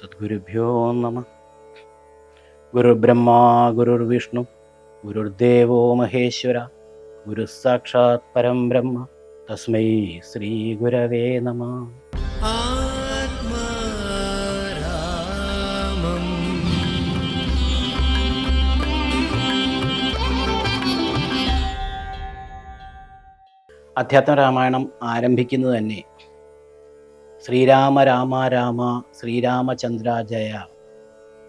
സദ്ഗുരുഭ്യോ നമ. ഗുരുബ്രഹ്മ ഗുരുർവിഷ്ണു ഗുരുദേവോ മഹേശ്വര ഗുരു സാക്ഷാത് പരം ബ്രഹ്മ. തസ്മൈ ശ്രീ ഗുരവേ നമ. അധ്യാത്മ രാമായണം ആരംഭിക്കുന്നത് തന്നെ. ശ്രീരാമ രാമ രാമ ശ്രീരാമചന്ദ്ര ജയ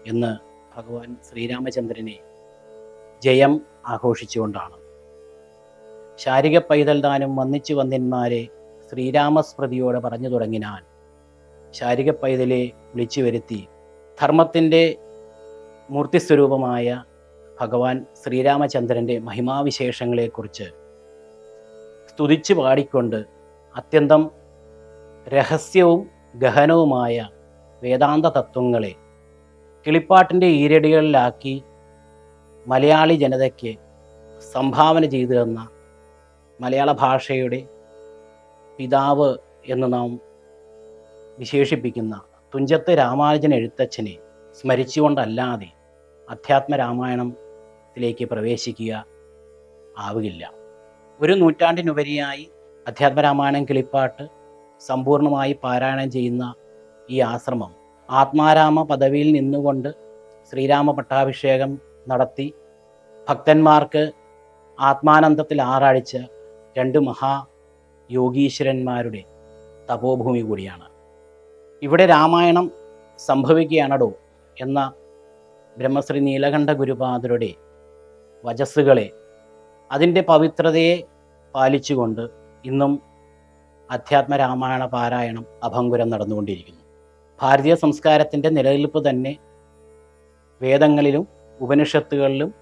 എന്ന് ഭഗവാൻ ശ്രീരാമചന്ദ്രനെ ജയം ആഘോഷിച്ചുകൊണ്ടാണ്. ശാരിക പൈതൽ ദാനം വന്നിച്ചു വന്നിന്മാരെ ശ്രീരാമസ്മൃതിയോടെ പറഞ്ഞു തുടങ്ങിനാൻ ശാരിക പൈതലെ വിളിച്ചു വരുത്തി ധർമ്മത്തിന്റെ മൂർത്തിസ്വരൂപമായ ഭഗവാൻ ശ്രീരാമചന്ദ്രന്റെ മഹിമാവിശേഷങ്ങളെക്കുറിച്ച് സ്തുതിച്ചു പാടിക്കൊണ്ട് അത്യന്തം രഹസ്യവും ഗഹനവുമായ വേദാന്ത തത്വങ്ങളെ കിളിപ്പാട്ടിന്റെ ഈരടികളിലാക്കി മലയാളി ജനതയ്ക്ക് സംഭാവന ചെയ്തു തന്ന മലയാള ഭാഷയുടെ പിതാവ് എന്ന് നാം വിശേഷിപ്പിക്കുന്ന തുഞ്ചത്ത് രാമാനുജൻ എഴുത്തച്ഛനെ സ്മരിച്ചുകൊണ്ടല്ലാതെ അധ്യാത്മ രാമായണത്തിലേക്ക് പ്രവേശിക്കുക ആവുകയില്ല. ഒരു നൂറ്റാണ്ടിനുപരിയായി അധ്യാത്മരാമായണം കിളിപ്പാട്ട് സമ്പൂർണമായി പാരായണം ചെയ്യുന്ന ഈ ആശ്രമം ആത്മാരാമ പദവിയിൽ നിന്നുകൊണ്ട് ശ്രീരാമ പട്ടാഭിഷേകം നടത്തി ഭക്തന്മാർക്ക് ആത്മാനന്ദത്തിൽ ആറാഴ്ച രണ്ട് മഹാ യോഗീശ്വരന്മാരുടെ തപോഭൂമി കൂടിയാണ്. ഇവിടെ രാമായണം സംഭവിക്കുകയാണടോ എന്ന ബ്രഹ്മശ്രീ നീലകണ്ഠ ഗുരുപാദരുടെ വചസ്സുകളെ അതിന്റെ പവിത്രതയെ പാലിച്ചുകൊണ്ട് ഇന്നും അധ്യാത്മ രാമായണ പാരായണം അഭംഗുരം നടന്നുകൊണ്ടിരിക്കുന്നു. ഭാരതീയ സംസ്കാരത്തിന്റെ നിലനിൽപ്പ് തന്നെ വേദങ്ങളിലും ഉപനിഷത്തുകളിലും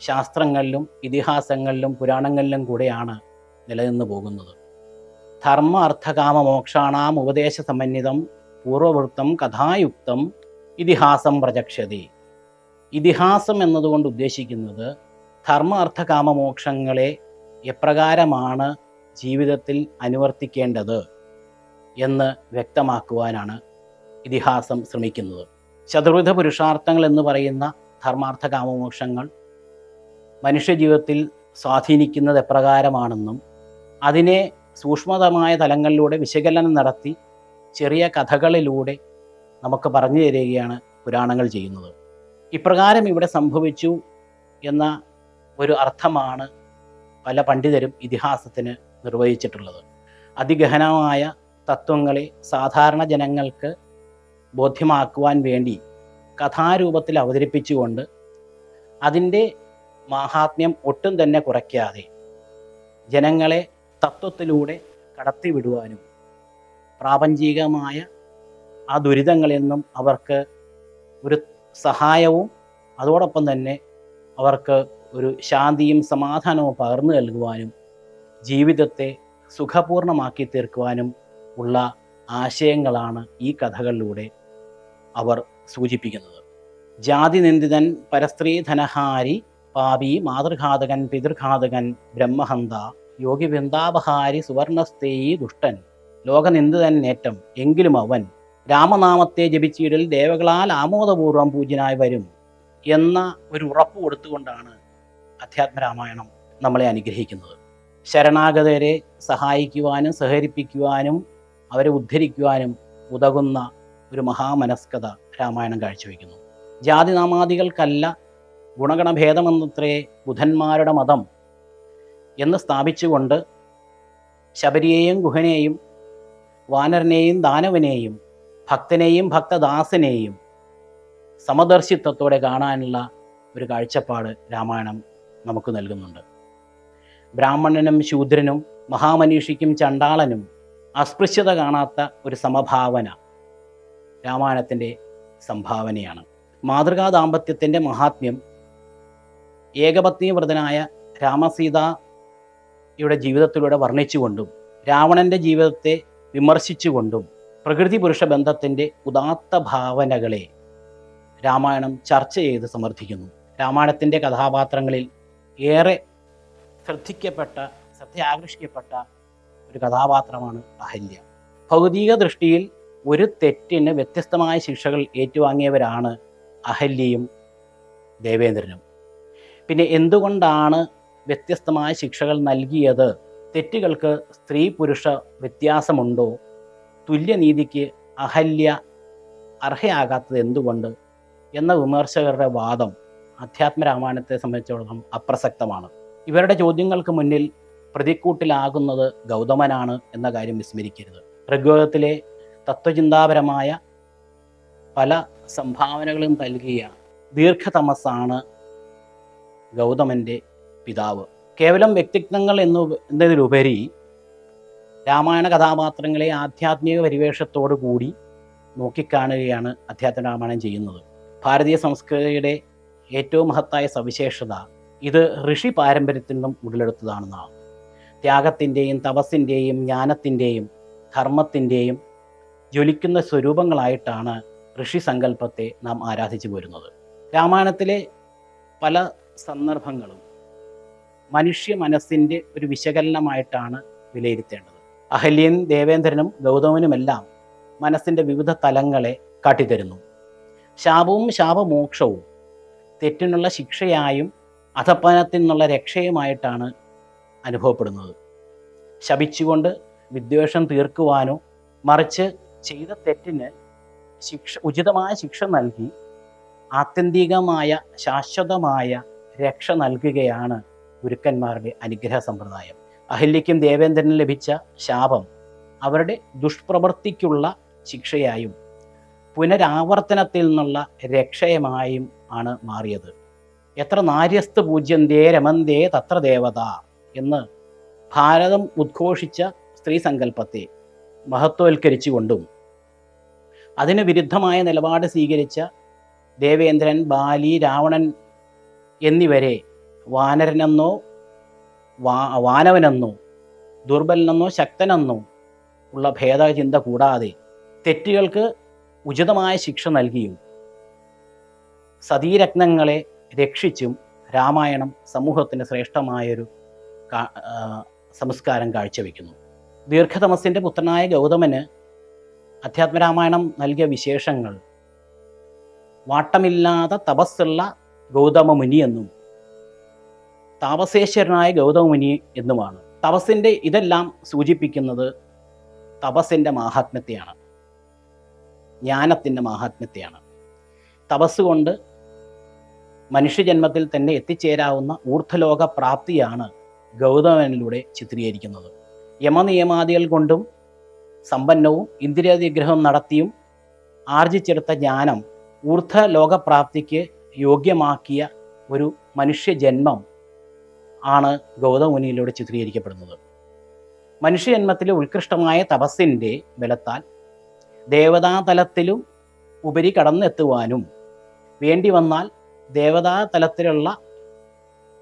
ശാസ്ത്രങ്ങളിലും ഇതിഹാസങ്ങളിലും പുരാണങ്ങളിലും കൂടെയാണ് നിലനിന്ന് പോകുന്നത്. ധർമ്മ അർത്ഥകാമ മോക്ഷാണാം ഉപദേശ സമന്വിതം പൂർവവൃത്തം കഥായുക്തം ഇതിഹാസം പ്രചക്ഷതി. ഇതിഹാസം എന്നതുകൊണ്ട് ഉദ്ദേശിക്കുന്നത് ധർമ്മ അർത്ഥകാമ മോക്ഷങ്ങളെ എപ്രകാരമാണ് ജീവിതത്തിൽ അനുവർത്തിക്കേണ്ടത് എന്ന് വ്യക്തമാക്കുവാനാണ് ഇതിഹാസം ശ്രമിക്കുന്നത്. ചതുർവിധ പുരുഷാർത്ഥങ്ങൾ എന്ന് പറയുന്ന ധർമാർത്ഥ കാമമോക്ഷങ്ങൾ മനുഷ്യജീവിതത്തിൽ സ്വാധീനിക്കുന്നത് എപ്രകാരമാണെന്നും അതിനെ സൂക്ഷ്മതമായ തലങ്ങളിലൂടെ വിശകലനം നടത്തി ചെറിയ കഥകളിലൂടെ നമുക്ക് പറഞ്ഞു തരികയാണ് പുരാണങ്ങൾ ചെയ്യുന്നത്. ഇപ്രകാരം ഇവിടെ സംഭവിച്ചു എന്ന ഒരു അർത്ഥമാണ് പല പണ്ഡിതരും ഇതിഹാസത്തിന് നിർവഹിച്ചിട്ടുള്ളത്. അതിഗഹനമായ തത്വങ്ങളെ സാധാരണ ജനങ്ങൾക്ക് ബോധ്യമാക്കുവാൻ വേണ്ടി കഥാരൂപത്തിൽ അവതരിപ്പിച്ചുകൊണ്ട് അതിന്റെ മാഹാത്മ്യം ഒട്ടും തന്നെ കുറയ്ക്കാതെ ജനങ്ങളെ തത്വത്തിലൂടെ കടത്തിവിടുവാനും പ്രാപഞ്ചികമായ ആ ദുരിതങ്ങളിൽ നിന്നും അവർക്ക് ഒരു സഹായവും അതോടൊപ്പം തന്നെ അവർക്ക് ഒരു ശാന്തിയും സമാധാനവും പകർന്നു നൽകുവാനും ജീവിതത്തെ സുഖപൂർണമാക്കി തീർക്കുവാനും ഉള്ള ആശയങ്ങളാണ് ഈ കഥകളിലൂടെ അവർ സൂചിപ്പിക്കുന്നത്. ജാതി നിന്ദിതൻ പരസ്ത്രീ ധനഹാരി പാപി മാതൃഘാതകൻ പിതൃഘാതകൻ ബ്രഹ്മഹന്ത യോഗി വൃന്ദാപഹാരി സുവർണസ്തേയി ദുഷ്ടൻ ലോകനിന്ദിതൻ നേറ്റം എങ്കിലും അവൻ രാമനാമത്തെ ജപിച്ചിടൽ ദേവകളാൽ ആമോദപൂർവം പൂജ്യനായി വരും എന്ന ഒരു ഉറപ്പ് കൊടുത്തുകൊണ്ടാണ് അധ്യാത്മരാമായണം നമ്മളെ അനുഗ്രഹിക്കുന്നത്. ശരണാഗതരെ സഹായിക്കുവാനും സഹകരിപ്പിക്കുവാനും അവരെ ഉദ്ധരിക്കുവാനും ഉതകുന്ന ഒരു മഹാമനസ്കത രാമായണം കാഴ്ചവെക്കുന്നു. ജാതിനാമാദികൾക്കല്ല ഗുണഗണഭേദമെന്നത്രേ ബുധന്മാരുടെ മതം എന്ന് സ്ഥാപിച്ചുകൊണ്ട് ശബരിയെയും ഗുഹനെയും വാനരനെയും ദാനവനെയും ഭക്തനെയും ഭക്തദാസനെയും സമദർശിത്വത്തോടെ കാണാനുള്ള ഒരു കാഴ്ചപ്പാട് രാമായണം നമുക്ക് നൽകുന്നുണ്ട്. ബ്രാഹ്മണനും ശൂദ്രനും മഹാമനീഷിക്കും ചണ്ടാളനും അസ്പൃശ്യത കാണാത്ത ഒരു സമഭാവന രാമായണത്തിന്റെ സംഭാവനയാണ്. മാതൃകാ ദാമ്പത്യത്തിന്റെ മഹാത്മ്യം ഏകപത്നീവ്രതനായ രാമസീതയുടെ ജീവിതത്തിലൂടെ വർണിച്ചുകൊണ്ടും രാവണന്റെ ജീവിതത്തെ വിമർശിച്ചുകൊണ്ടും പ്രകൃതി പുരുഷ ബന്ധത്തിന്റെ ഉദാത്ത ഭാവനകളെ രാമായണം ചർച്ച ചെയ്ത് സമർത്ഥിക്കുന്നു. രാമായണത്തിന്റെ കഥാപാത്രങ്ങളിൽ ഏറെ ശ്രദ്ധിക്കപ്പെട്ട ശ്രദ്ധ ആകർഷിക്കപ്പെട്ട ഒരു കഥാപാത്രമാണ് അഹല്യ. ഭൗതിക ദൃഷ്ടിയിൽ ഒരു തെറ്റിന് വ്യത്യസ്തമായ ശിക്ഷകൾ ഏറ്റുവാങ്ങിയവരാണ് അഹല്യയും ദേവേന്ദ്രനും. പിന്നെ എന്തുകൊണ്ടാണ് വ്യത്യസ്തമായ ശിക്ഷകൾ നൽകിയത്? തെറ്റുകൾക്ക് സ്ത്രീ പുരുഷ വ്യത്യാസമുണ്ടോ? തുല്യനീതിക്ക് അഹല്യ അർഹയാകാത്തത് എന്തുകൊണ്ട്? എന്ന വിമർശകരുടെ വാദം അധ്യാത്മരാമായണത്തെ സംബന്ധിച്ചിടത്തോളം അപ്രസക്തമാണ്. ഇവരുടെ ചോദ്യങ്ങൾക്ക് മുന്നിൽ പ്രതിക്കൂട്ടിലാകുന്നത് ഗൗതമനാണ് എന്ന കാര്യം വിസ്മരിക്കരുത്. ഋഗ്വേദത്തിലെ തത്വചിന്താപരമായ പല സംഭാവനകളും നൽകിയ ദീർഘതമസ്സാണ് ഗൗതമന്റെ പിതാവ്. കേവലം വ്യക്തിത്വങ്ങൾ എന്നു എന്നതിലുപരി രാമായണ കഥാപാത്രങ്ങളെ ആധ്യാത്മിക പരിവേഷത്തോടു കൂടി നോക്കിക്കാണുകയാണ് അധ്യാത്മ രാമായണം ചെയ്യുന്നത്. ഭാരതീയ സംസ്കൃതിയുടെ ഏറ്റവും മഹത്തായ സവിശേഷത ഇത് ഋഷി പാരമ്പര്യത്തിൽ നിന്നും ഉടലെടുത്തതാണെന്നാണ് ത്യാഗത്തിന്റെയും തപസ്സിന്റെയും ജ്ഞാനത്തിന്റെയും ധർമ്മത്തിന്റെയും ജ്വലിക്കുന്ന സ്വരൂപങ്ങളായിട്ടാണ് ഋഷി സങ്കല്പത്തെ നാം ആരാധിച്ചു പോരുന്നത്. രാമായണത്തിലെ പല സന്ദർഭങ്ങളും മനുഷ്യ മനസ്സിന്റെ ഒരു വിശകലനമായിട്ടാണ് വിലയിരുത്തേണ്ടത്. അഹല്യൻ ദേവേന്ദ്രനും ഗൗതമനുമെല്ലാം മനസ്സിന്റെ വിവിധ തലങ്ങളെ കാട്ടിത്തരുന്നു. ശാപവും ശാപമോക്ഷവും തെറ്റിനുള്ള ശിക്ഷയായും അധപ്പനത്തിൽ നിന്നുള്ള രക്ഷയുമായിട്ടാണ് അനുഭവപ്പെടുന്നത്. ശപിച്ചുകൊണ്ട് വിദ്വേഷം തീർക്കുവാനോ മറിച്ച് ചെയ്ത തെറ്റിന് ശിക്ഷ ഉചിതമായ ശിക്ഷ നൽകി ആത്യന്തികമായ ശാശ്വതമായ രക്ഷ നൽകുകയാണ് ഗുരുക്കന്മാരുടെ അനുഗ്രഹ സമ്പ്രദായം. അഹല്യയ്ക്കും ദേവേന്ദ്രനും ലഭിച്ച ശാപം അവരുടെ ദുഷ്പ്രവൃത്തിക്കുള്ള ശിക്ഷയായും പുനരാവർത്തനത്തിൽ നിന്നുള്ള രക്ഷയമായും ആണ് മാറിയത്. എത്ര നാര്യസ്തു പൂജ്യന്തേ രമന്തേ തത്ര ദേവത എന്ന് ഭാരതം ഉദ്ഘോഷിച്ച സ്ത്രീ സങ്കല്പത്തെ മഹത്വവൽക്കരിച്ചുകൊണ്ടും അതിന് വിരുദ്ധമായ നിലപാട് സ്വീകരിച്ച ദേവേന്ദ്രൻ ബാലി രാവണൻ എന്നിവരെ വാനരനെന്നോ വാ വാനവനെന്നോ ദുർബലനെന്നോ ശക്തനെന്നോ ഉള്ള ഭേദചിന്ത കൂടാതെ തെറ്റുകൾക്ക് ഉചിതമായ ശിക്ഷ നൽകിയും സതീരത്നങ്ങളെ രക്ഷിച്ചും രാമായണം സമൂഹത്തിന് ശ്രേഷ്ഠമായൊരു സംസ്കാരം കാഴ്ചവെക്കുന്നു. ദീർഘതമസിന്റെ പുത്രനായ ഗൗതമന് അധ്യാത്മരാമായണം നൽകിയ വിശേഷങ്ങൾ വാട്ടമില്ലാതെ തപസ്സുള്ള ഗൗതമ മുനി എന്നും താപസേശ്വരനായ ഗൗതമ മുനി എന്നുമാണ്. തപസ്സിന്റെ ഇതെല്ലാം സൂചിപ്പിക്കുന്നത് തപസ്സിന്റെ മാഹാത്മ്യത്തെയാണ്. ജ്ഞാനത്തിന്റെ മഹാത്മ്യത്തെയാണ്. തപസ് കൊണ്ട് മനുഷ്യജന്മത്തിൽ തന്നെ എത്തിച്ചേരാവുന്ന ഊർധ്വലോക പ്രാപ്തിയാണ് ഗൗതമനിലൂടെ ചിത്രീകരിക്കുന്നത്. യമനിയമാദികൾ കൊണ്ടും സമ്പന്നവും ഇന്ദ്രിയതിഗ്രഹം നടത്തിയും ആർജിച്ചെടുത്ത ജ്ഞാനം ഊർദ്ധ ലോകപ്രാപ്തിക്ക് യോഗ്യമാക്കിയ ഒരു മനുഷ്യജന്മം ആണ് ഗൗതമുനിയിലൂടെ ചിത്രീകരിക്കപ്പെടുന്നത്. മനുഷ്യജന്മത്തിലെ ഉത്കൃഷ്ടമായ തപസ്സിന്റെ ബലത്താൽ ദേവതാതലത്തിലും ഉപരി കടന്നെത്തുവാനും വേണ്ടി വന്നാൽ ദേവതാതലത്തിലുള്ള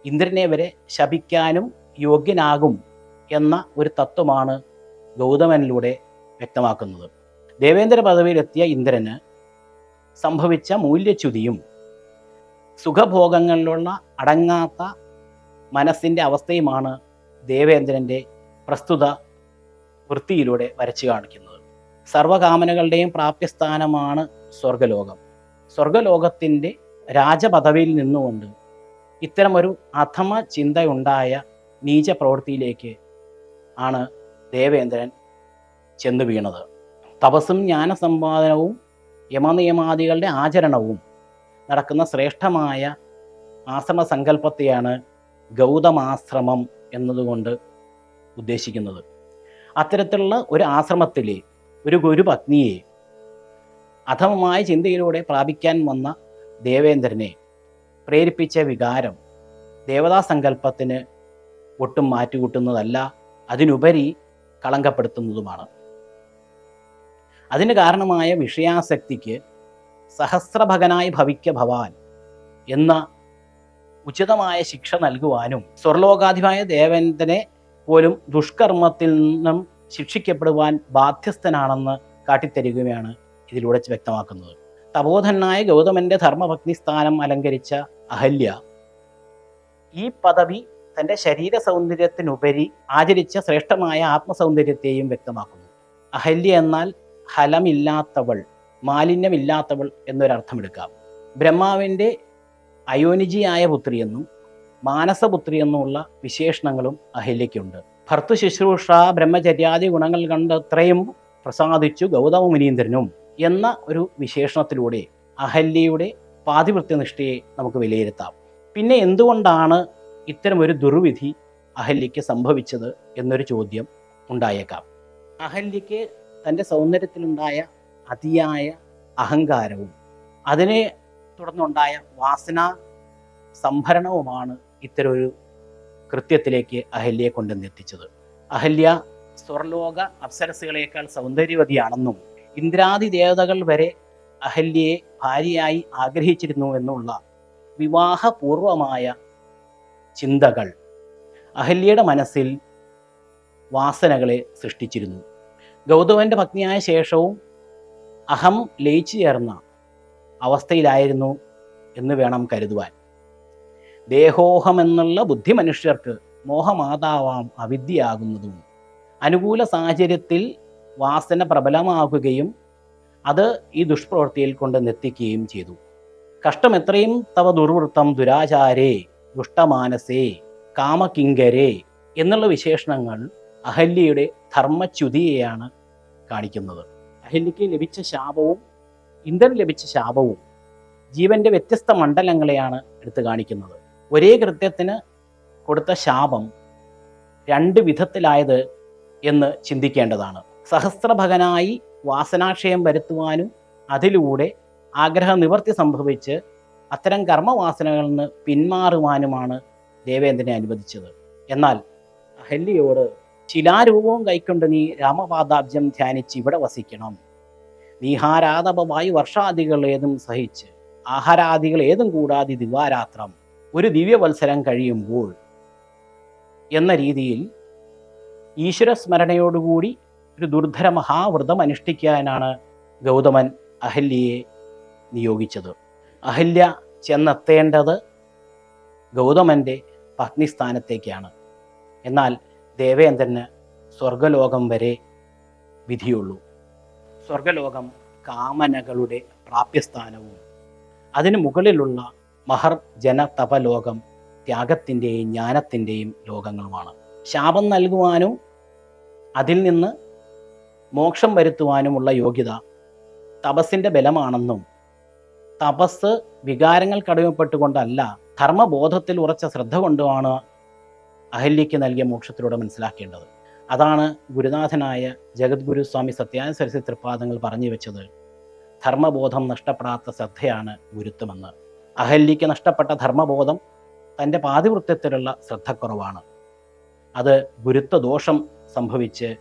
ഇന്ദ്രനെ വരെ ശപിക്കാനും യോഗ്യനാകും എന്ന ഒരു തത്വമാണ് ഗൗതമനിലൂടെ വ്യക്തമാക്കുന്നത്. ദേവേന്ദ്ര പദവിയിലെത്തിയ ഇന്ദ്രന് സംഭവിച്ച മൂല്യച്യുതിയും സുഖഭോഗങ്ങളിലുള്ള അടങ്ങാത്ത മനസ്സിന്റെ അവസ്ഥയുമാണ് ദേവേന്ദ്രന്റെ പ്രസ്തുത വൃത്തിയിലൂടെ വരച്ചു കാണിക്കുന്നത്. സർവകാമനകളുടെയും പ്രാപ്യസ്ഥാനമാണ് സ്വർഗലോകം. സ്വർഗലോകത്തിന്റെ രാജപദവിയിൽ നിന്നുകൊണ്ട് ഇത്തരമൊരു അധമ ചിന്തയുണ്ടായ നീച പ്രവൃത്തിയിലേക്ക് ആണ് ദേവേന്ദ്രൻ ചെന്നു വീണത്. തപസ്സും ജ്ഞാനസമ്പാദനവും യമനിയമാദികളുടെ ആചരണവും നടക്കുന്ന ശ്രേഷ്ഠമായ ആശ്രമ സങ്കല്പത്തെയാണ് ഗൗതമാശ്രമം എന്നതുകൊണ്ട് ഉദ്ദേശിക്കുന്നത്. അത്തരത്തിലുള്ള ഒരു ആശ്രമത്തിലെ ഒരു ഗുരുപത്നിയെ അധമമായ ചിന്തയിലൂടെ പ്രാപിക്കാൻ വന്ന ദേവേന്ദ്രനെ പ്രേരിപ്പിച്ച വികാരം ദേവതാ സങ്കല്പത്തിന് ഒട്ടും മാറ്റുകൂട്ടുന്നതല്ല അതിനുപരി കളങ്കപ്പെടുത്തുന്നതുമാണ്. അതിന് കാരണമായ വിഷയാസക്തിക്ക് സഹസ്രഭകനായി ഭവിക്ക ഭവാൻ എന്ന ഉചിതമായ ശിക്ഷ നൽകുവാനും സ്വർലോകാധിപമായ ദേവേന്ദ്രനെ പോലും ദുഷ്കർമ്മത്തിൽ നിന്നും ശിക്ഷിക്കപ്പെടുവാൻ ബാധ്യസ്ഥനാണെന്ന് കാട്ടിത്തരികയാണ് ഇതിലൂടെ വ്യക്തമാക്കുന്നത്. തപോധനായ ഗൗതമന്റെ ധർമ്മഭക്തി സ്ഥാനം അലങ്കരിച്ച അഹല്യ. ഈ പദവി തന്റെ ശരീര സൗന്ദര്യത്തിനുപരി ആചരിച്ച ശ്രേഷ്ഠമായ ആത്മസൗന്ദര്യത്തെയും വ്യക്തമാക്കുന്നു. അഹല്യ എന്നാൽ ഫലമില്ലാത്തവൾ മാലിന്യമില്ലാത്തവൾ എന്നൊരർത്ഥമെടുക്കാം. ബ്രഹ്മാവിന്റെ അയോനിജിയായ പുത്രിയെന്നും മാനസപുത്രി എന്നുമുള്ള വിശേഷണങ്ങളും അഹല്യയ്ക്കുണ്ട്. ഭർത്തൃ ശുശ്രൂഷ ബ്രഹ്മചര്യാദി ഗുണങ്ങൾ കണ്ട് അത്രയും പ്രസാദിച്ചു ഗൗതമ മുനീന്ദ്രനും എന്ന ഒരു വിശേഷണത്തിലൂടെ അഹല്യയുടെ പാതിവൃത്യനിഷ്ഠയെ നമുക്ക് വിലയിരുത്താം. പിന്നെ എന്തുകൊണ്ടാണ് ഇത്തരം ഒരു ദുർവിധി അഹല്യയ്ക്ക് സംഭവിച്ചത് എന്നൊരു ചോദ്യം ഉണ്ടായേക്കാം. അഹല്യയ്ക്ക് തന്റെ സൗന്ദര്യത്തിലുണ്ടായ അതിയായ അഹങ്കാരവും അതിനെ തുടർന്നുണ്ടായ വാസന സംഭരണവുമാണ് ഇത്തരമൊരു കൃത്യത്തിലേക്ക് അഹല്യയെ കൊണ്ടുവന്നെത്തിച്ചത്. അഹല്യ സ്വർലോക അപ്സരസുകളേക്കാൾ സൗന്ദര്യവതിയാണെന്നും ഇന്ദ്രാദി ദേവതകൾ വരെ അഹല്യയെ ഭാര്യയായി ആഗ്രഹിച്ചിരുന്നു എന്നുള്ള വിവാഹപൂർവമായ ചിന്തകൾ അഹല്യയുടെ മനസ്സിൽ വാസനകളെ സൃഷ്ടിച്ചിരുന്നു. ഗൗതമന്റെ പത്നിയായ ശേഷവും അഹം ലയിച്ചു ചേർന്ന അവസ്ഥയിലായിരുന്നു എന്ന് വേണം കരുതുവാൻ. ദേഹോഹം എന്നുള്ള ബുദ്ധി മനുഷ്യർക്ക് മോഹമാതാവാം അവിദ്യയാകുന്നതും അനുകൂല സാഹചര്യത്തിൽ വാസന പ്രബലമാകുകയും അത് ഈ ദുഷ്പ്രവൃത്തിയിൽ കൊണ്ട് നെത്തിക്കുകയും ചെയ്തു. കഷ്ടം എത്രയും തവ ദുർവൃത്തം ദുരാചാരേ ദുഷ്ടമാനസേ കാമകിങ്കരേ എന്നുള്ള വിശേഷണങ്ങൾ അഹല്യയുടെ ധർമ്മച്യുതിയെയാണ് കാണിക്കുന്നത്. അഹല്യയ്ക്ക് ലഭിച്ച ശാപവും ഇന്ദ്രൻ ലഭിച്ച ശാപവും ജീവന്റെ വ്യത്യസ്ത മണ്ഡലങ്ങളെയാണ് എടുത്തു കാണിക്കുന്നത്. ഒരേ കൃത്യത്തിന് കൊടുത്ത ശാപം രണ്ട് വിധത്തിലായത് എന്ന് ചിന്തിക്കേണ്ടതാണ്. സഹസ്രഭകനായി വാസനാക്ഷയം വരുത്തുവാനും അതിലൂടെ ആഗ്രഹ നിവർത്തി സംഭവിച്ച് അത്തരം കർമ്മവാസനകളിൽ നിന്ന് പിന്മാറുവാനുമാണ് ദേവേന്ദ്രനെ അനുവദിച്ചത്. എന്നാൽ അഹല്യയോട് ശിലാരൂപവും കൈക്കൊണ്ട് നീ രാമപാദാബ്ജം ധ്യാനിച്ച് ഇവിടെ വസിക്കണം. നീഹാരാതപമായി വർഷാദികൾ ഏതും സഹിച്ച് ആഹാരാദികൾ ഏതും കൂടാതെ ദിവാരാത്രം. ഒരു ദിവ്യവത്സരം കഴിയുമ്പോൾ എന്ന രീതിയിൽ ഈശ്വര സ്മരണയോടുകൂടി ഒരു ദുർധര മഹാവ്രതം അനുഷ്ഠിക്കാനാണ് ഗൗതമൻ അഹല്യയെ നിയോഗിച്ചത്. അഹല്യ ചെന്നെത്തേണ്ടത് ഗൗതമന്റെ പത്നിസ്ഥാനത്തേക്കാണ്. എന്നാൽ ദേവേന്ദ്രന് സ്വർഗലോകം വരെ വിധിയുള്ളൂ. സ്വർഗലോകം കാമനകളുടെ പ്രാപ്യസ്ഥാനവും അതിനു മുകളിലുള്ള മഹർ ജന തപലോകം ത്യാഗത്തിന്റെയും ജ്ഞാനത്തിന്റെയും ലോകങ്ങളുമാണ്. ശാപം നൽകുവാനും അതിൽ നിന്ന് മോക്ഷം വരുത്തുവാനുമുള്ള യോഗ്യത തപസ്സിന്റെ ബലമാണെന്നും തപസ് വികാരങ്ങൾ കടമപ്പെട്ടുകൊണ്ടല്ല ധർമ്മബോധത്തിൽ ഉറച്ച ശ്രദ്ധ കൊണ്ടുമാണ് അഹല്യയ്ക്ക് നൽകിയ മോക്ഷത്തിലൂടെ മനസ്സിലാക്കേണ്ടത്. അതാണ് ഗുരുനാഥനായ ജഗദ്ഗുരു സ്വാമി സത്യാനന്ദ സരസ്വതി തൃപ്പാദങ്ങൾ പറഞ്ഞു വെച്ചത്. ധർമ്മബോധം നഷ്ടപ്പെടാത്ത ശ്രദ്ധയാണ് ഗുരുത്വമെന്ന്. അഹല്യയ്ക്ക് നഷ്ടപ്പെട്ട ധർമ്മബോധം തന്റെ പാതിവൃത്യത്തിലുള്ള ശ്രദ്ധക്കുറവാണ്. അത് ഗുരുത്വദോഷം സംഭവിച്ച്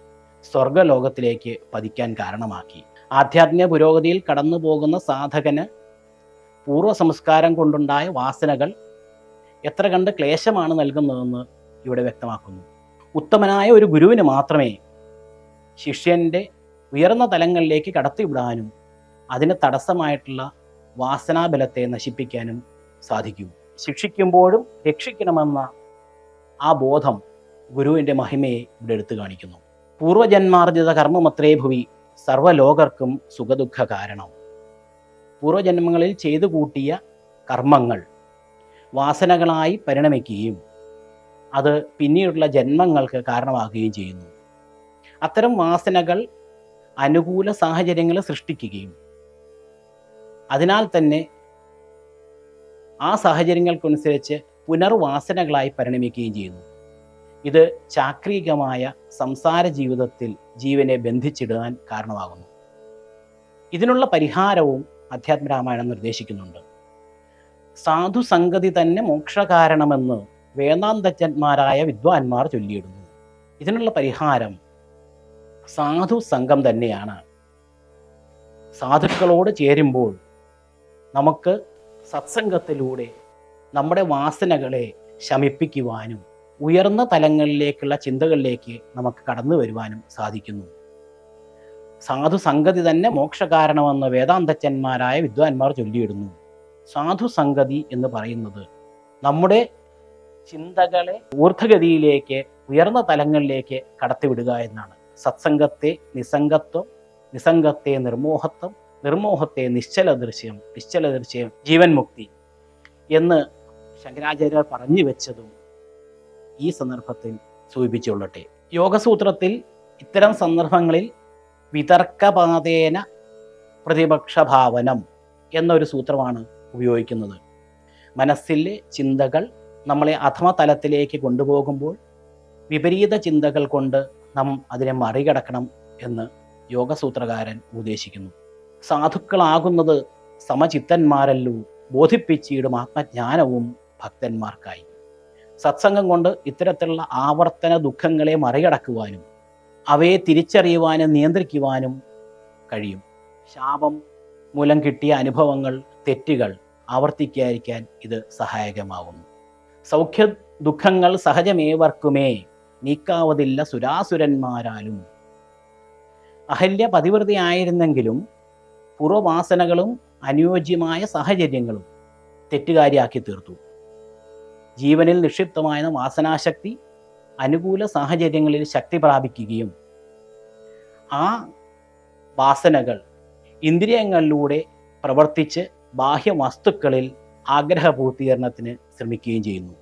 സ്വർഗലോകത്തിലേക്ക് പതിക്കാൻ കാരണമാക്കി. ആധ്യാത്മിക പുരോഗതിയിൽ കടന്നു പോകുന്ന സാധകന് പൂർവ സംസ്കാരം കൊണ്ടുണ്ടായ വാസനകൾ എത്ര കണ്ട് ക്ലേശമാണ് നൽകുന്നതെന്ന് ഇവിടെ വ്യക്തമാക്കുന്നു. ഉത്തമനായ ഒരു ഗുരുവിന് മാത്രമേ ശിഷ്യന്റെ ഉയർന്ന തലങ്ങളിലേക്ക് കടത്തിവിടാനും അതിന് തടസ്സമായിട്ടുള്ള വാസനാബലത്തെ നശിപ്പിക്കാനും സാധിക്കും. ശിക്ഷിക്കുമ്പോഴും രക്ഷിക്കണമെന്ന ആ ബോധം ഗുരുവിന്റെ മഹിമയെ ഇവിടെ എടുത്തു കാണിക്കുന്നു. പൂർവജന്മാർജിത കർമ്മമത്രേ ഭുവി സർവലോകർക്കും സുഖദുഃഖ കാരണം. പൂർവജന്മങ്ങളിൽ ചെയ്തു കൂട്ടിയ കർമ്മങ്ങൾ വാസനകളായി പരിണമിക്കുകയും അത് പിന്നീടുള്ള ജന്മങ്ങൾക്ക് കാരണമാകുകയും ചെയ്യുന്നു. അത്തരം വാസനകൾ അനുകൂല സാഹചര്യങ്ങൾ സൃഷ്ടിക്കുകയും അതിനാൽ തന്നെ ആ സാഹചര്യങ്ങൾക്കനുസരിച്ച് പുനർവാസനകളായി പരിണമിക്കുകയും ചെയ്യുന്നു. ഇത് ചാക്രികമായ സംസാര ജീവിതത്തിൽ ജീവനെ ബന്ധിച്ചിടാൻ കാരണമാകുന്നു. ഇതിനുള്ള പരിഹാരവും അധ്യാത്മരാമായണം നിർദ്ദേശിക്കുന്നുണ്ട്. സാധുസംഗതി തന്നെ മോക്ഷകാരണമെന്ന് വേദാന്തജ്ഞന്മാരായ വിദ്വാൻമാർ ചൊല്ലിയിടുന്നു. ഇതിനുള്ള പരിഹാരം സാധു സംഘം തന്നെയാണ്. സാധുക്കളോട് ചേരുമ്പോൾ നമുക്ക് സത്സംഗത്തിലൂടെ നമ്മുടെ വാസനകളെ ശമിപ്പിക്കുവാനും ഉയർന്ന തലങ്ങളിലേക്കുള്ള ചിന്തകളിലേക്ക് നമുക്ക് കടന്നു വരുവാനും സാധിക്കുന്നു. സാധു സംഗതി തന്നെ മോക്ഷകാരണമെന്ന് വേദാന്തജ്ഞന്മാരായ വിദ്വാൻമാർ ചൊല്ലിയിടുന്നു. സാധു സംഗതി എന്ന് പറയുന്നത് നമ്മുടെ ചിന്തകളെ ഊർധഗതിയിലേക്ക് ഉയർന്ന തലങ്ങളിലേക്ക് കടത്തിവിടുക എന്നാണ്. സത്സംഗത്തെ നിസംഗത്വം നിസംഗത്തെ നിർമോഹത്വം നിർമോഹത്തെ നിശ്ചല ദൃശ്യം നിശ്ചല ദൃശ്യം ജീവൻ മുക്തി എന്ന് ശങ്കരാചാര്യർ പറഞ്ഞു വെച്ചതും ഈ സന്ദർഭത്തിൽ സൂചിപ്പിച്ചുകൊള്ളട്ടെ. യോഗസൂത്രത്തിൽ ഇത്തരം സന്ദർഭങ്ങളിൽ വിതർക്കപാതേന പ്രതിപക്ഷഭാവനം എന്നൊരു സൂത്രമാണ് ഉപയോഗിക്കുന്നത്. മനസ്സിലെ ചിന്തകൾ നമ്മളെ അഥമ തലത്തിലേക്ക് കൊണ്ടുപോകുമ്പോൾ വിപരീത ചിന്തകൾ കൊണ്ട് നാം അതിനെ മറികടക്കണം എന്ന് യോഗസൂത്രകാരൻ ഉപദേശിക്കുന്നു സാധുക്കളാകുന്നത് സമചിത്തന്മാരല്ലോ. ബോധിപ്പിച്ചിടും ആത്മജ്ഞാനവും ഭക്തന്മാർക്കായി. സത്സംഗം കൊണ്ട് ഇത്തരത്തിലുള്ള ആവർത്തന ദുഃഖങ്ങളെ മറികടക്കുവാനും അവയെ തിരിച്ചറിയുവാനും നിയന്ത്രിക്കുവാനും കഴിയും. ശാപം മൂലം കിട്ടിയ അനുഭവങ്ങൾ തെറ്റുകൾ ആവർത്തിക്കാതിരിക്കാൻ ഇത് സഹായകമാകുന്നു സൗഖ്യ ദുഃഖങ്ങൾ സഹജമേവർക്കുമേ നീക്കാവതില്ല സുരാസുരന്മാരാലും. അഹല്യ പതിവൃതിയായിരുന്നെങ്കിലും പൂർവവാസനകളും അനുയോജ്യമായ സാഹചര്യങ്ങളും തെറ്റുകാരിയാക്കി തീർത്തു. ജീവനിൽ നിക്ഷിപ്തമായ വാസനാശക്തി അനുകൂല സാഹചര്യങ്ങളിൽ ശക്തി പ്രാപിക്കുകയും ആ വാസനകൾ ഇന്ദ്രിയങ്ങളിലൂടെ പ്രവർത്തിച്ച് ബാഹ്യ വസ്തുക്കളിൽ ആഗ്രഹപൂർത്തീകരണത്തിന് ശ്രമിക്കുകയും ചെയ്യുന്നു.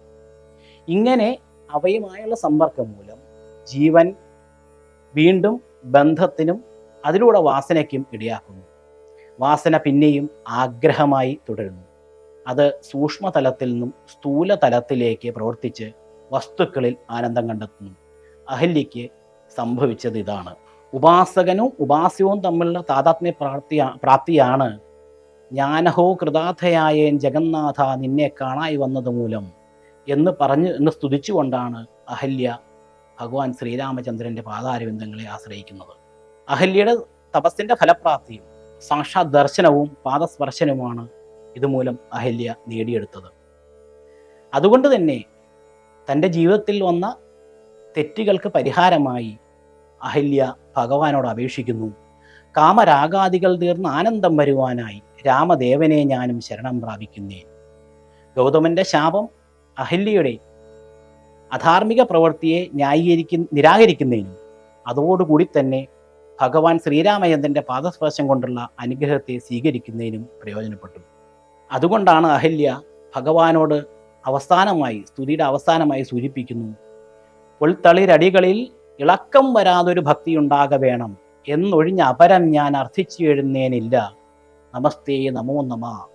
ഇങ്ങനെ അവയുമായുള്ള സമ്പർക്കം മൂലം ജീവൻ വീണ്ടും ബന്ധത്തിനും അതിലൂടെ വാസനയ്ക്കും ഇടയാക്കുന്നു. വാസന പിന്നെയും ആഗ്രഹമായി തുടരുന്നു. അത് സൂക്ഷ്മതലത്തിൽ നിന്നും സ്ഥൂല തലത്തിലേക്ക് പ്രവർത്തിച്ച് വസ്തുക്കളിൽ ആനന്ദം കണ്ടെത്തുന്നു. അഹല്യയ്ക്ക് സംഭവിച്ചത് ഇതാണ്. ഉപാസകനും ഉപാസ്യവും തമ്മിലുള്ള താതാത്മ്യ പ്രാപ്തി പ്രാപ്തിയാണ് ജ്ഞാനഹോ കൃതാഥയായേൻ ജഗന്നാഥ നിന്നെ കാണായി വന്നത് മൂലം എന്ന് പറഞ്ഞ് എന്ന് സ്തുതിച്ചുകൊണ്ടാണ് അഹല്യ ഭഗവാൻ ശ്രീരാമചന്ദ്രന്റെ പാതാരവിന്ദങ്ങളെ ആശ്രയിക്കുന്നത്. അഹല്യയുടെ തപസ്സിന്റെ ഫലപ്രാപ്തിയും സാക്ഷാത് ദർശനവും പാദസ്പർശനവുമാണ് ഇതുമൂലം അഹല്യ നേടിയെടുത്തത്. അതുകൊണ്ട് തന്നെ തന്റെ ജീവിതത്തിൽ വന്ന തെറ്റുകൾക്ക് പരിഹാരമായി അഹല്യ ഭഗവാനോട് അപേക്ഷിക്കുന്നു. കാമരാഗാദികൾ തീർന്ന് ആനന്ദം വരുവാനായി രാമദേവനെ ഞാനും ശരണം പ്രാപിക്കുന്നേൻ. ഗൗതമന്റെ ശാപം അഹല്യയുടെ അധാർമിക പ്രവൃത്തിയെ ന്യായീകരിക്കു നിരാകരിക്കുന്നതിനും അതോടുകൂടി തന്നെ ഭഗവാൻ ശ്രീരാമചന്ദ്രന്റെ പാദസ്പർശം കൊണ്ടുള്ള അനുഗ്രഹത്തെ സ്വീകരിക്കുന്നതിനും പ്രയോജനപ്പെട്ടു. അതുകൊണ്ടാണ് അഹല്യ ഭഗവാനോട് അവസാനമായി സ്തുതിയുടെ അവസാനമായി സൂചിപ്പിക്കുന്നു പുൽത്തളിരടികളിൽ ഇളക്കം വരാതൊരു ഭക്തി ഉണ്ടാക വേണം. എന്നൊഴിഞ്ഞ അപരം ഞാൻ അർത്ഥിച്ചു എഴുന്നേനില്ല. നമസ്തേ നമോ നമ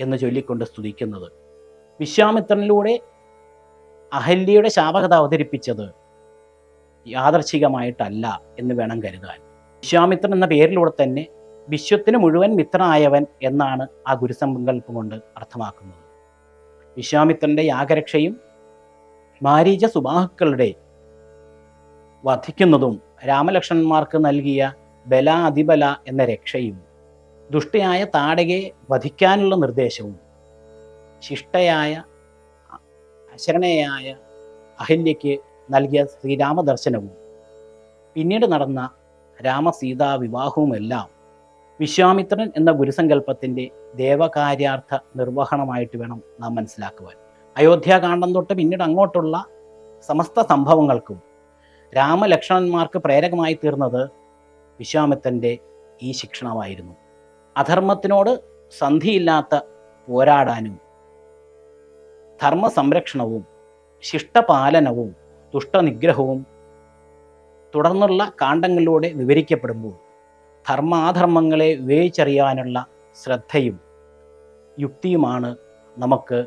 എന്ന് ചൊല്ലിക്കൊണ്ട് സ്തുതിക്കുന്നത്. വിശ്വാമിത്രനിലൂടെ അഹല്യയുടെ ശാപകഥ അവതരിപ്പിച്ചത് യാദർച്ഛികമായിട്ടല്ല എന്ന് വേണം കരുതാൻ. വിശ്വാമിത്രൻ എന്ന പേരിലൂടെ തന്നെ വിശ്വത്തിന് മുഴുവൻ മിത്രനായവൻ എന്നാണ് ആ ഗുരുസങ്കല്പം കൊണ്ട് അർത്ഥമാക്കുന്നത്. വിശ്വാമിത്രന്റെ യാഗരക്ഷയും മാരീച സുബാഹുക്കളുടെ വധിക്കുന്നതും രാമലക്ഷ്മണന്മാർക്ക് നൽകിയ ബല അതിബല എന്ന രക്ഷയും ദുഷ്ടയായ താടകയെ വധിക്കാനുള്ള നിർദ്ദേശവും ശിഷ്ടയായ അശരണയായ അഹല്യയ്ക്ക് നൽകിയ ശ്രീരാമദർശനവും. പിന്നീട് നടന്ന രാമസീതാ വിവാഹവുമെല്ലാം വിശ്വാമിത്രൻ എന്ന ഗുരുസങ്കല്പത്തിന്റെ ദേവകാര്യാർത്ഥ നിർവഹണമായിട്ട് വേണം നാം മനസ്സിലാക്കുവാൻ. അയോധ്യാകാന്ഡം തൊട്ട് പിന്നീട് അങ്ങോട്ടുള്ള സമസ്ത സംഭവങ്ങൾക്കും രാമലക്ഷ്മണന്മാർക്ക് പ്രേരകമായി തീർന്നത് വിശ്വാമിത്രന്റെ ഈ ശിക്ഷണമായിരുന്നു. അധർമ്മത്തിനോട് സന്ധിയില്ലാത്ത പോരാടാനും ധർമ്മ സംരക്ഷണവും ശിഷ്ടപാലനവും ദുഷ്ടനിഗ്രഹവും തുടർന്നുള്ള കാണ്ഡങ്ങളിലൂടെ വിവരിക്കപ്പെടുമ്പോൾ ധർമാധർമ്മങ്ങളെ വിവേചിച്ചറിയാനുള്ള ശ്രദ്ധയും യുക്തിയുമാണ് നമുക്ക്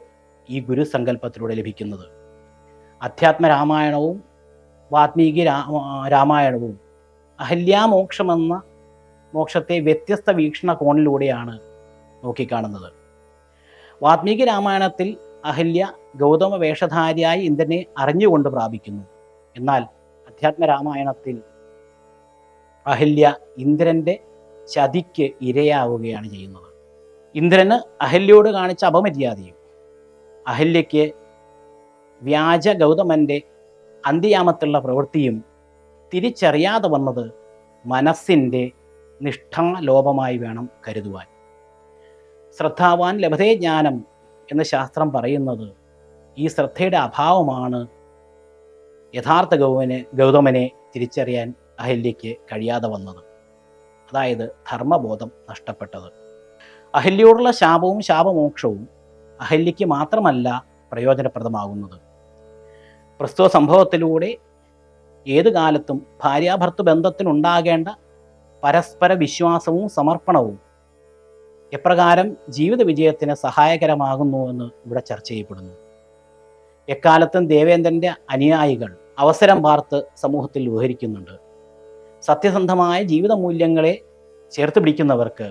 ഈ ഗുരുസങ്കല്പത്തിലൂടെ ലഭിക്കുന്നത്. അധ്യാത്മ രാമായണവും വാത്മീകി രാമായണവും അഹല്യാമോക്ഷമെന്ന മോക്ഷത്തെ വ്യത്യസ്ത വീക്ഷണ കോണിലൂടെയാണ് നോക്കിക്കാണുന്നത്. വാത്മീകി രാമായണത്തിൽ അഹല്യ ഗൗതമ വേഷധാരിയായി ഇന്ദ്രനെ അറിഞ്ഞുകൊണ്ട് പ്രാപിക്കുന്നു. എന്നാൽ അധ്യാത്മ രാമായണത്തിൽ അഹല്യ ഇന്ദ്രന്റെ ചതിക്ക് ഇരയാവുകയാണ് ചെയ്യുന്നത്. ഇന്ദ്രന് അഹല്യയോട് കാണിച്ച അപമര്യാദയും അഹല്യയ്ക്ക് വ്യാജ ഗൗതമന്റെ അന്ത്യയാമത്തുള്ള പ്രവൃത്തിയും തിരിച്ചറിയാതെ വന്നത് മനസ്സിന്റെ നിഷ്ഠാലോപമായി വേണം കരുതുവാൻ. ശ്രദ്ധാവാൻ ലഭതേ ജ്ഞാനം എന്ന് ശാസ്ത്രം പറയുന്നത് ഈ ശ്രദ്ധയുടെ അഭാവമാണ് യഥാർത്ഥ ഗൗമനെ ഗൗതമനെ തിരിച്ചറിയാൻ അഹല്യയ്ക്ക് കഴിയാതെ വന്നത്. അതായത് ധർമ്മബോധം നഷ്ടപ്പെട്ടത്. അഹല്യയോടുള്ള ശാപവും ശാപമോക്ഷവും അഹല്യയ്ക്ക് മാത്രമല്ല പ്രയോജനപ്രദമാകുന്നത്. പ്രസ്തുത സംഭവത്തിലൂടെ ഏതു കാലത്തും ഭാര്യാഭർത്തൃ ബന്ധത്തിനുണ്ടാകേണ്ട പരസ്പര വിശ്വാസവും സമർപ്പണവും എപ്രകാരം ജീവിത വിജയത്തിന് സഹായകരമാകുന്നുവെന്ന് ഇവിടെ ചർച്ച ചെയ്യപ്പെടുന്നു. എക്കാലത്തും ദേവേന്ദ്രന്റെ അനുയായികൾ അവസരം പാർത്ത് സമൂഹത്തിൽ വിവരിക്കുന്നുണ്ട്. സത്യസന്ധമായ ജീവിത മൂല്യങ്ങളെ ചേർത്ത് പിടിക്കുന്നവർക്ക്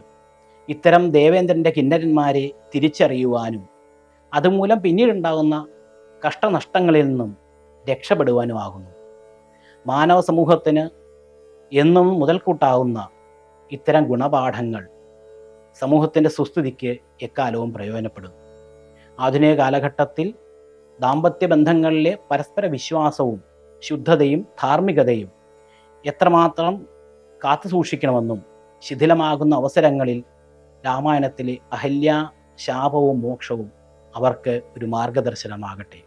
ഇത്തരം ദേവേന്ദ്രന്റെ കിന്നരന്മാരെ തിരിച്ചറിയുവാനും അതുമൂലം പിന്നീടുണ്ടാകുന്ന കഷ്ടനഷ്ടങ്ങളിൽ നിന്നും രക്ഷപ്പെടുവാനും ആകുന്നു മാനവ സമൂഹത്തിന് എന്നും മുതൽക്കൂട്ടാവുന്ന ഇത്തരം ഗുണപാഠങ്ങൾ സമൂഹത്തിന്റെ സുസ്ഥിതിക്ക് എക്കാലവും പ്രയോജനപ്പെടും. ആധുനിക കാലഘട്ടത്തിൽ ദാമ്പത്യ ബന്ധങ്ങളിലെ പരസ്പര വിശ്വാസവും ശുദ്ധതയും ധാർമ്മികതയും എത്രമാത്രം കാത്തു സൂക്ഷിക്കണമെന്നും ശിഥിലമാകുന്ന അവസരങ്ങളിൽ രാമായണത്തിലെ അഹല്യ ശാപവും മോക്ഷവും അവർക്ക് ഒരു മാർഗദർശനമാകട്ടെ.